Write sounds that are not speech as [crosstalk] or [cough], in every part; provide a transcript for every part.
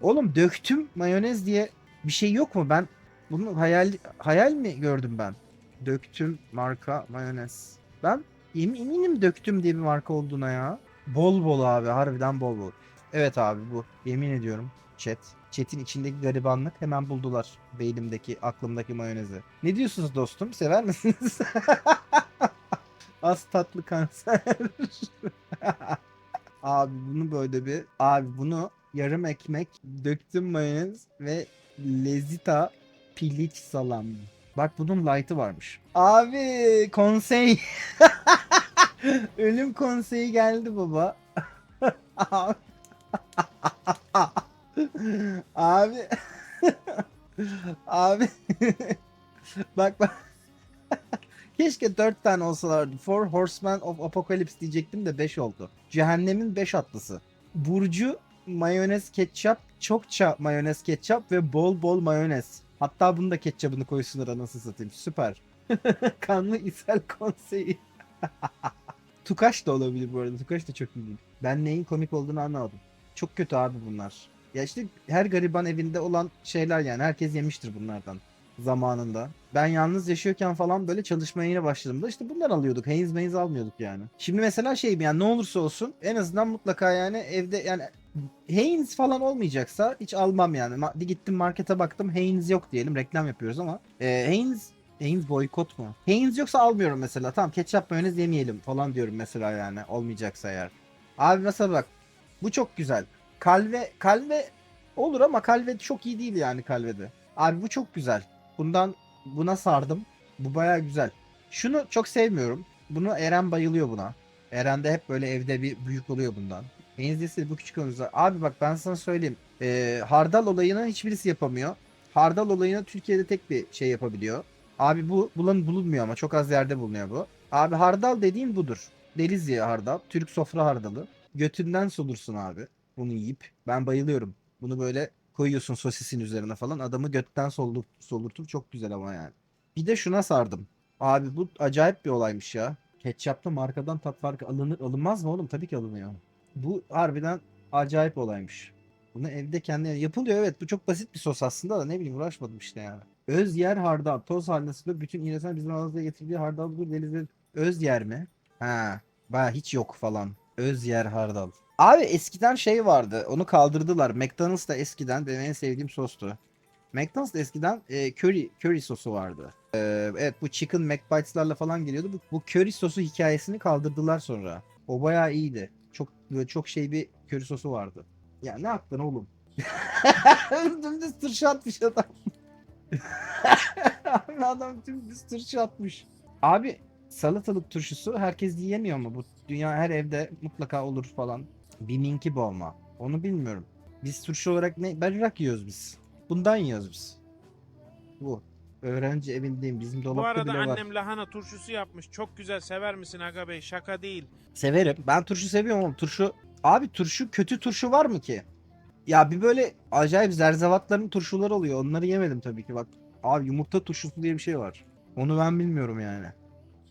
Oğlum döktüm mayonez diye bir şey yok mu? Ben bunu hayal hayal mi gördüm ben? Döktüm marka mayonez. Ben emin, eminim döktüm diye bir marka olduğuna ya. Bol bol abi harbiden bol bol. Evet abi bu yemin ediyorum chat. Chat'in içindeki garibanlık hemen buldular beynimdeki aklımdaki mayonezi. Ne diyorsunuz dostum sever misiniz? [laughs] Az tatlı kanser. [laughs] abi bunu böyle bir abi bunu yarım ekmek döktüm mayonez ve lezita piliç salam. Bak bunun light'ı varmış. Abi konsey. [laughs] Ölüm konseyi geldi baba. [laughs] Abi. Abi. Bak bak. Keşke 4 tane olsalardı. Four Horsemen of Apocalypse diyecektim de 5 oldu. Cehennemin 5 atlısı. Burcu mayonez ketçap, çokça mayonez ketçap ve bol bol mayonez. Hatta bunu da ketçabını koysunlar anasını satayım. Süper. [laughs] Kanlı ishal konseyi. [laughs] Tukaş da olabilir bu arada. Tukaş da çok iyi. Ben neyin komik olduğunu anlamadım. Çok kötü abi bunlar. Ya işte her gariban evinde olan şeyler yani. Herkes yemiştir bunlardan zamanında. Ben yalnız yaşıyorken falan böyle çalışmaya yine başladığımda işte bunlar alıyorduk. Heinz Mayonez almıyorduk yani. Şimdi mesela şey yani ne olursa olsun en azından mutlaka yani evde yani Heinz falan olmayacaksa hiç almam yani. Ma- gittim markete baktım Heinz yok diyelim reklam yapıyoruz ama e, Heinz Heinz boykot mu? Heinz yoksa almıyorum mesela. Tamam ketçap mayonez yemeyelim falan diyorum mesela yani olmayacaksa eğer. Abi mesela bak bu çok güzel. Kalve kalve olur ama kalve çok iyi değil yani kalvede. Abi bu çok güzel. Bundan buna sardım. Bu baya güzel. Şunu çok sevmiyorum. Bunu Eren bayılıyor buna. Eren de hep böyle evde bir büyük oluyor bundan. Benzesi bu küçük omuzlar. Abi bak ben sana söyleyeyim. Ee, hardal olayını hiçbirisi yapamıyor. Hardal olayını Türkiye'de tek bir şey yapabiliyor. Abi bu bulan bulunmuyor ama çok az yerde bulunuyor bu. Abi hardal dediğin budur. Denizli hardal. Türk sofra hardalı. Götünden solursun abi. Bunu yiyip. Ben bayılıyorum. Bunu böyle koyuyorsun sosisin üzerine falan. Adamı götten solur, solurtur. Çok güzel ama yani. Bir de şuna sardım. Abi bu acayip bir olaymış ya. Ketçapta markadan tat farkı alınır alınmaz mı oğlum? Tabii ki alınıyor. Bu harbiden acayip olaymış. Bunu evde kendi yapılıyor evet. Bu çok basit bir sos aslında da ne bileyim uğraşmadım işte yani. Öz yer hardal. Toz halinde bütün iğnesen bizim alanımıza getirdiği hardal bu denizde. Öz yer mi? Ha. Baya hiç yok falan. Öz yer hardal. Abi eskiden şey vardı. Onu kaldırdılar. McDonald's da eskiden benim en sevdiğim sostu. McDonald's eskiden e, curry curry sosu vardı. E, evet bu chicken McBites'larla falan geliyordu. Bu, bu curry sosu hikayesini kaldırdılar sonra. O bayağı iyiydi. Böyle çok şey bir curry sosu vardı. Ya ne yaptın oğlum? [laughs] Dümdüz tırşı atmış adam. [laughs] Adam dümdüz tırşı atmış. Abi salatalık turşusu herkes yiyemiyor mu? Bu dünya her evde mutlaka olur falan. Bir minki olma. Onu bilmiyorum. Biz turşu olarak ne? Berrak yiyoruz biz. Bundan yiyoruz biz. Bu. Öğrenci evindeyim. Bizim Bu dolapta arada bile var. annem lahana turşusu yapmış. Çok güzel sever misin Aga Bey? Şaka değil. Severim. Ben turşu seviyorum oğlum. Turşu abi turşu kötü turşu var mı ki? Ya bir böyle acayip zerzevatların turşuları oluyor. Onları yemedim tabii ki. Bak abi yumurta turşusu diye bir şey var. Onu ben bilmiyorum yani.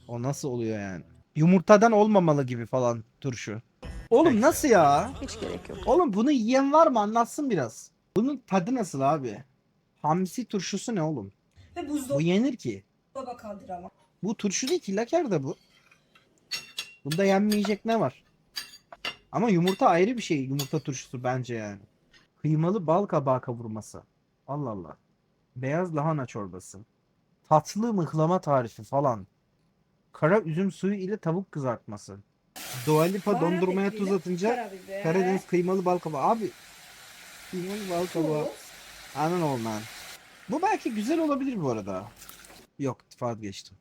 O nasıl oluyor yani? Yumurtadan olmamalı gibi falan turşu. Oğlum nasıl ya? Hiç gerek yok. Oğlum bunu yiyen var mı? Anlatsın biraz. Bunun tadı nasıl abi? Hamsi turşusu ne oğlum? Ve Bu yenir ki. kaldır ama. Bu turşu değil ki laker da bu. Bunda yenmeyecek ne var? Ama yumurta ayrı bir şey. Yumurta turşusu bence yani. Kıymalı bal kabağı kavurması. Allah Allah. Beyaz lahana çorbası. Tatlı mıhlama tarifi falan. Kara üzüm suyu ile tavuk kızartması. Dua Lipa Baharat dondurmaya ekleyelim. tuz atınca Karabiber. Karadeniz kıymalı bal kabağı. Abi kıymalı bal kabağı. tuz. Anan olman. Bu belki güzel olabilir bu arada. Yok vazgeçtim.